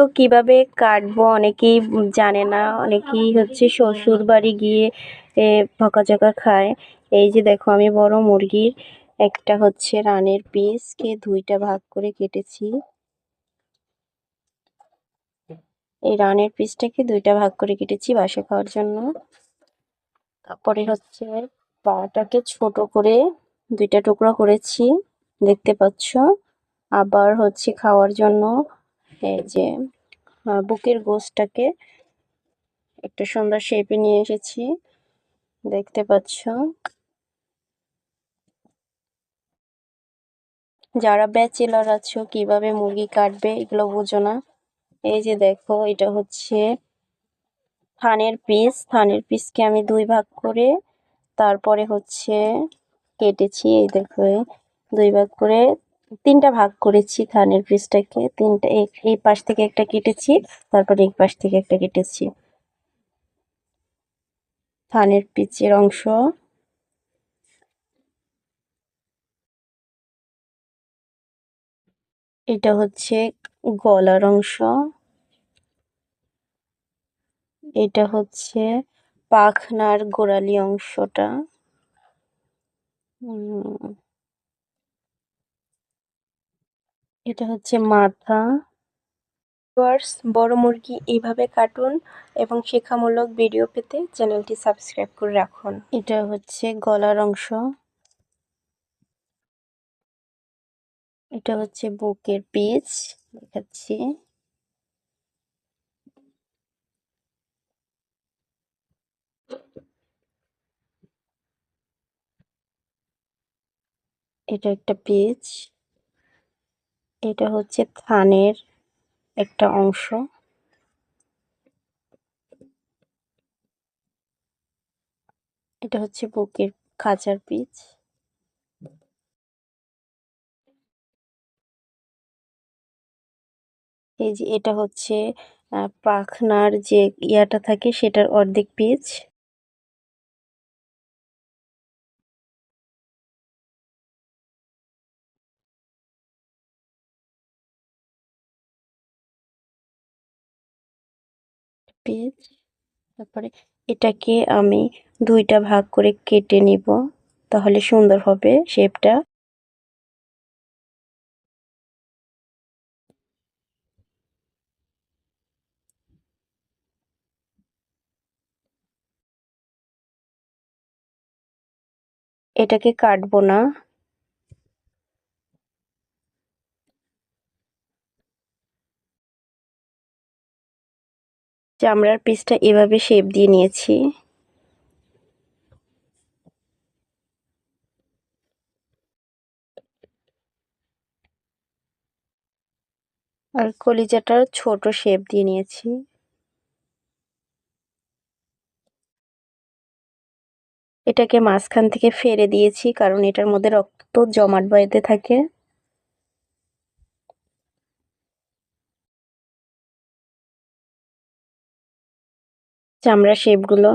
তো কীভাবে কাটবো? অনেকেই জানে না, অনেকেই হচ্ছে শ্বশুর বাড়ি গিয়ে বকাঝকা খায়। এই যে দেখো, আমি বড় মুরগির একটা হচ্ছে রানের পিসকে দুইটা ভাগ করে কেটেছি। এই রানের পিসটাকে দুইটা ভাগ করে কেটেছি বাসা খাওয়ার জন্য। তারপরে হচ্ছে পাটাকে ছোট করে দুইটা টুকরো করেছি, দেখতে পাচ্ছ। আবার হচ্ছে খাওয়ার জন্য এই যে বুকের গোশটাকে একটা সুন্দর শেপে নিয়ে এসেছি। দেখতে পাচ্ছ? যারা ব্যাচেলার আছো, কীভাবে মুরগি কাটবে এগুলো বুঝো না। এই যে দেখো, এটা হচ্ছে থানের পিস থানের পিসকে আমি দুই ভাগ করে তারপরে হচ্ছে কেটেছি, এই দেখো, দুই ভাগ করে তিনটা ভাগ করেছি থানের পিসটাকে তিনটা, এই- পাশ থেকে একটা কেটেছি, তারপরে এই পাশ থেকে একটা কেটেছি। থানের পিচের অংশ। এটা হচ্ছে গলার অংশ। এটা হচ্ছে পাখনার গোড়ালি অংশটা। এটা হচ্ছে মাথা। ভিউয়ার্স, বড় মুরগি এইভাবে কাটুন এবং শেখামূলক ভিডিও পেতে চ্যানেলটি সাবস্ক্রাইব করে রাখুন। এটা হচ্ছে গলার অংশ। এটা হচ্ছে বুকের পিচ, দেখাচ্ছি। এটা একটা পিচ। এটা হচ্ছে থানের একটা অংশ। এটা হচ্ছে বুকের খাঁচার পিচ। এই যে এটা হচ্ছে পাখনার যে ইয়াটা থাকে সেটার অর্ধেক পিচ। পিচ তারপরে এটাকে আমি দুইটা ভাগ করে কেটে নিব, তাহলে সুন্দর হবে শেপটা এটাকে কাটবো না। চামড়ার পিসটা এভাবে শেপ দিয়ে নিয়েছি। আর কলিজাটার ছোট শেপ দিয়ে নিয়েছি। এটাকে মাঝখান থেকে ফেলে দিয়েছি, কারণ এটার মধ্যে রক্ত জমাট বাঁধতে থাকে। চামড়া শেপগুলো